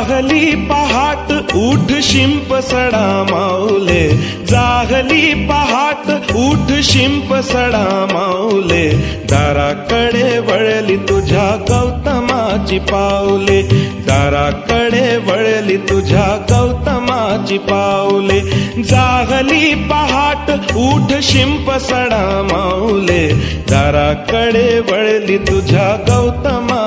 जाहली पहाट उठ शिंप सडा माऊले. जाहली पहाट उठ शिंप सडा माऊले. दाराकडे वळली तुझ्या गौतमाची पावले दाराकडे वळली तुझ्या गौतमाची पावले जागली पहाट उठ शिंप सडा माऊले. दाराकडे वळली तुझ्या